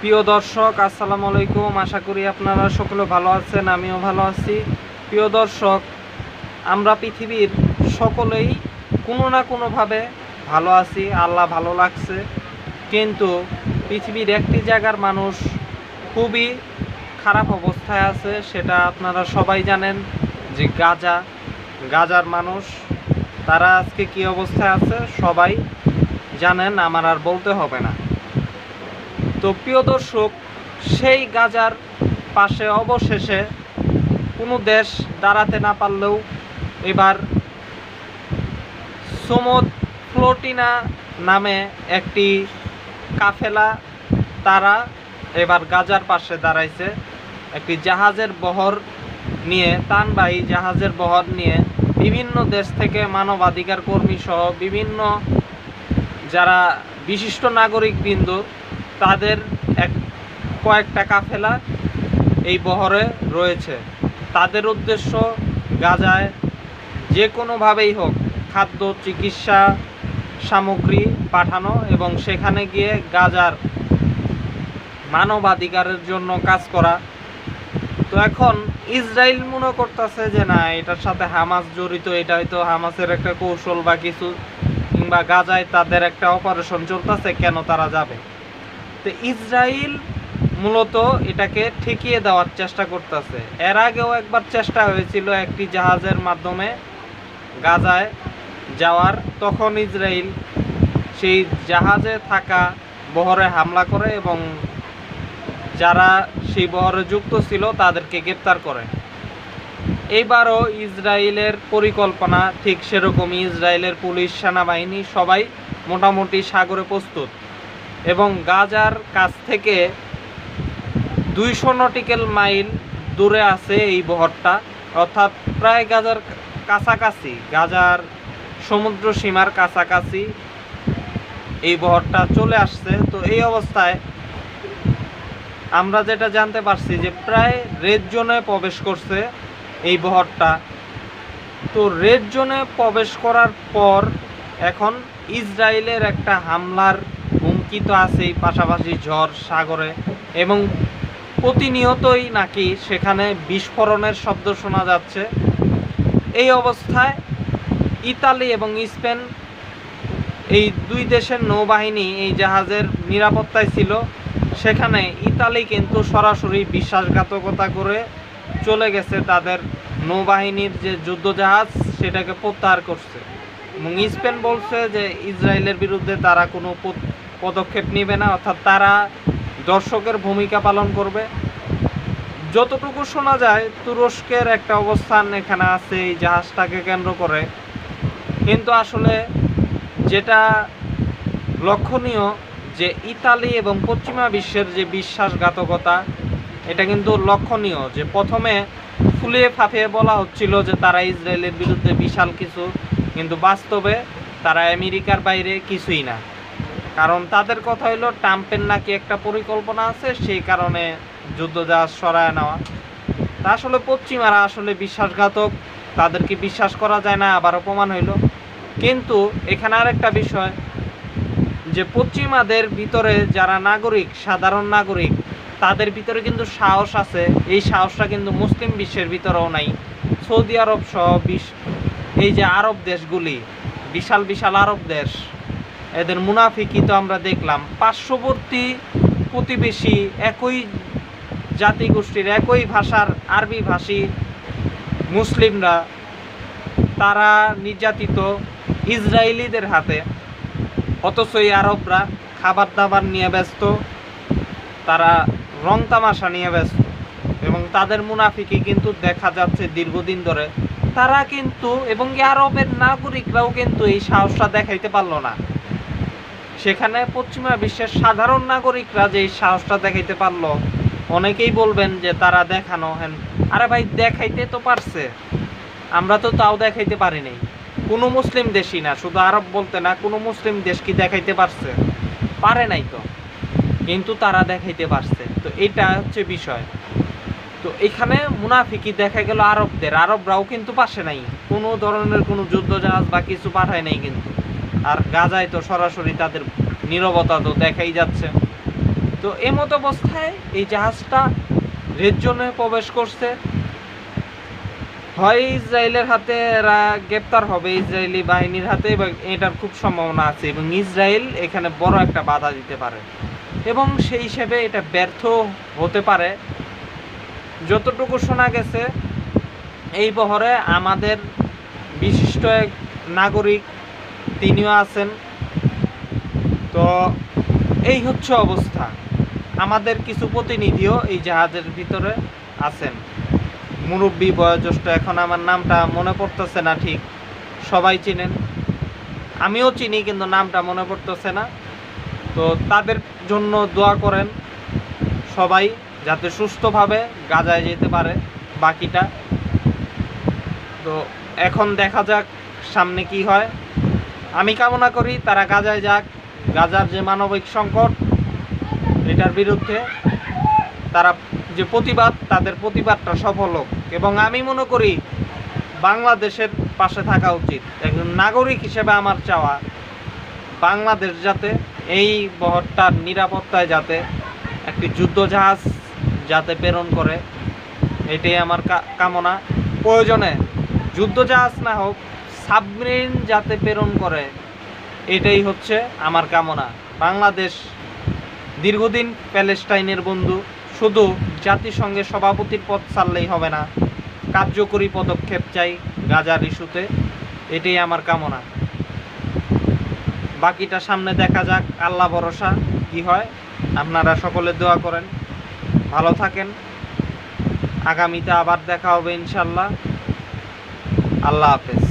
প্রিয় দর্শক, আসসালামু আলাইকুম। আশা করি আপনারা সকলে ভালো আছেন, আমিও ভালো আছি। প্রিয় দর্শক, আমরা পৃথিবীর সকলেই কোনো না কোনোভাবে ভালো আছি, আল্লাহ ভালো লাগছে। কিন্তু পৃথিবীর একটি জায়গার মানুষ খুবই খারাপ অবস্থায় আছে, সেটা আপনারা সবাই জানেন যে গাজা। গাজার মানুষ, তারা আজকে কি অবস্থায় আছে সবাই জানেন, আমার আর বলতে হবে না। তো প্রিয় দর্শক, সেই গাজার পাশে অবশেষে কোনো দেশ দাঁড়াতে না পারলেও এবার সমুদ ফ্লোটিনা নামে একটি কাফেলা তারা এবার গাজার পাশে দাঁড়াইছে। একটি জাহাজের বহর নিয়ে, তানবাহী জাহাজের বহর নিয়ে বিভিন্ন দেশ থেকে মানবাধিকার কর্মী সহ বিভিন্ন যারা বিশিষ্ট নাগরিক বিন্দু তাদের এক কয়েকটা কাফেলা এই বহরে রয়েছে। তাদের উদ্দেশ্য গাজায় যে কোনোভাবেই হোক খাদ্য, চিকিৎসা সামগ্রী পাঠানো এবং সেখানে গিয়ে গাজার মানবাধিকারের জন্য কাজ করা। তো এখন ইসরায়েল মনে করতেছে যে, না, এটার সাথে হামাস জড়িত, এটা হয়তো হামাসের একটা কৌশল বা কিছু কিংবা গাজায় তাদের একটা অপারেশন চলতেছে, কেন তারা যাবে? তো ইসরায়েল মূলত এটাকে ঠেকিয়ে দেওয়ার চেষ্টা করতেছে। এর আগেও একবার চেষ্টা হয়েছিল একটি জাহাজের মাধ্যমে গাজায় যাওয়ার। তখন ইসরায়েল সেই জাহাজে থাকা বহরে হামলা করে এবং যারা সেই বহরে যুক্ত ছিল তাদেরকে গ্রেপ্তার করে। এইবারও ইসরায়েলের পরিকল্পনা ঠিক সেরকমই। ইসরায়েলের পুলিশ, সেনাবাহিনী সবাই মোটামুটি সাগরে প্রস্তুত। এবং গাজার কাছ থেকে দুইশো নটিক্যাল মাইল দূরে আছে এই বহরটা। অর্থাৎ প্রায় গাজার কাছাকাছি, গাজার সমুদ্র সীমার কাছাকাছি এই বহরটা চলে আসছে। তো এই অবস্থায় আমরা যেটা জানতে পারছি যে প্রায় রেড জোনে প্রবেশ করছে এই বহরটা। তো রেড জোনে প্রবেশ করার পর এখন ইসরায়েলের একটা হামলার হুমকি তো আছেই, পাশাপাশি ঝড় সাগরে এবং প্রতিনিয়তই নাকি সেখানে বিস্ফোরণের শব্দ শোনা যাচ্ছে। এই অবস্থায় ইতালি এবং স্পেন এই দুই দেশের নৌবাহিনী এই জাহাজের নিরাপত্তায় ছিল। সেখানে ইতালি কিন্তু সরাসরি বিশ্বাসঘাতকতা করে চলে গেছে তাদের নৌবাহিনীর যে যুদ্ধজাহাজ, সেটাকে প্রত্যাহার করছে। এবং স্পেন বলছে যে, ইসরায়েলের বিরুদ্ধে তারা কোনো পদক্ষেপ নেবে না, অর্থাৎ তারা দর্শকের ভূমিকা পালন করবে। যতটুকু শোনা যায়, তুরস্কের একটা অবস্থান এখানে আছে, এই জাহাজটাকে কেন্দ্র করে। কিন্তু আসলে যেটা লক্ষণীয়, যে ইতালি এবং পশ্চিমা বিশ্বের যে বিশ্বাসঘাতকতা, এটা কিন্তু লক্ষণীয়। যে প্রথমে ফুলিয়ে ফাঁপিয়ে বলা হচ্ছিল যে তারা ইসরায়েলের বিরুদ্ধে বিশাল কিছু, কিন্তু বাস্তবে তারা আমেরিকার বাইরে কিছুই না। কারণ তাদের কথা হলো ট্রাম্পের নাকি একটা পরিকল্পনা আছে, সেই কারণে যুদ্ধ যুদ্ধজাহাজ সরায় নেওয়া। তা আসলে পশ্চিমারা আসলে বিশ্বাসঘাতক, তাদেরকে বিশ্বাস করা যায় না, আবার অপমান হইল। কিন্তু এখানে আরেকটা বিষয়, যে পশ্চিমাদের ভিতরে যারা নাগরিক, সাধারণ নাগরিক, তাদের ভিতরে কিন্তু সাহস আছে। এই সাহসটা কিন্তু মুসলিম বিশ্বের ভিতরেও নাই। সৌদি আরব সহ বিশ এই যে আরব দেশগুলি, বিশাল বিশাল আরব দেশ এদের মুনাফিকি তো আমরা দেখলাম। পার্শ্ববর্তী প্রতিবেশী একই জাতিগোষ্ঠীর, একই ভাষার আরবি ভাষী মুসলিমরা, তারা নির্যাতিত ইসরায়েলিদের হাতে। অথচ এই আরবরা খাবার দাবার নিয়ে ব্যস্ত, তারা রং তামাশা নিয়ে ব্যস্ত এবং তাদের মুনাফিকে কিন্তু দেখা যাচ্ছে দীর্ঘদিন ধরে। তারা কিন্তু এবং আরবের নাগরিকরাও কিন্তু এই সাহসটা দেখাইতে পারল না। সেখানে পশ্চিমা বিশ্বের সাধারণ নাগরিকরা যে সাহসটা দেখাইতে পারল, অনেকেই বলবেন যে তারা দেখানো হেন। আরে ভাই, দেখাইতে তো পারছে। আমরা তো তাও দেখাইতে পারি নাই কোনো মুসলিম দেশই না, শুধু আরব বলতে না, কোনো মুসলিম দেশ কি দেখাইতে পারছে? পারে নাই তো। কিন্তু তারা দেখাইতে পারছে। তো এটা হচ্ছে বিষয়। তো এখানে মুনাফিকি দেখা গেল আরবদের। আরবরাও কিন্তু পাশে নাই। কোনো ধরনের কোনো যুদ্ধ জাহাজ বা কিছু পাঠায় নাই কিন্তু। আর গাজায় তো সরাসরি তাদের নীরবতা তো দেখাই যাচ্ছে। তো এমত অবস্থায় এই জাহাজটা রেড জোনে প্রবেশ করছে। হয় ইসরায়েলের হাতে এরা গ্রেপ্তার হবে, ইসরায়েলি বাহিনীর হাতে এটার খুব সম্ভাবনা আছে, এবং ইসরায়েল এখানে বড় একটা বাধা দিতে পারে। এবং সেই হিসেবে এটা ব্যর্থ হতে পারে। যতটুকু শোনা গেছে, এই বহরে আমাদের বিশিষ্ট এক নাগরিক তিনিও আছেন। তো এই হচ্ছে অবস্থা। আমাদের কিছু প্রতিনিধিও এই জাহাজের ভিতরে আছেন। মুরব্বী, বয়োজ্যেষ্ঠ, এখন আমার নামটা মনে পড়তেছে না ঠিক। সবাই চিনেন। আমিও চিনি, কিন্তু নামটা মনে পড়তেছে না। তো তাদের জন্য দোয়া করেন সবাই, যাতে সুস্থভাবে গাজায় যেতে পারে বাকিটা। তো এখন দেখা যাক সামনে কি হয়। আমি কামনা করি তারা গাজায় যাক। গাজার যে মানবিক সংকট, এটার বিরুদ্ধে তারা যে প্রতিবাদ, তাদের প্রতিবাদটা সফল হোক। এবং আমি মনে করি বাংলাদেশের পাশে থাকা উচিত। একজন নাগরিক হিসেবে আমার চাওয়া, বাংলাদেশ যাতে এই বহরটার নিরাপত্তায় যাতে একটি যুদ্ধ জাহাজ যাতে প্রেরণ করে, এটাই আমার কামনা। প্রয়োজনে যুদ্ধ জাহাজ না হোক সাবমেরিন যাতে প্রেরণ করে, এটাই হচ্ছে আমার কামনা। বাংলাদেশ দীর্ঘদিন প্যালেস্টাইনের বন্ধু, শুধু জাতিসংঘের সভাপতির পদ ছাড়লেই হবে না, কার্যকরী পদক্ষেপ চাই গাজার ইস্যুতে, এটাই আমার কামনা। বাকিটা সামনে দেখা যাক, আল্লাহ ভরসা, কি হয়, আপনারা সকলে দোয়া করেন, ভালো থাকেন, আগামীতে আবার দেখা হবে ইনশাল্লাহ। আল্লাহ হাফেজ।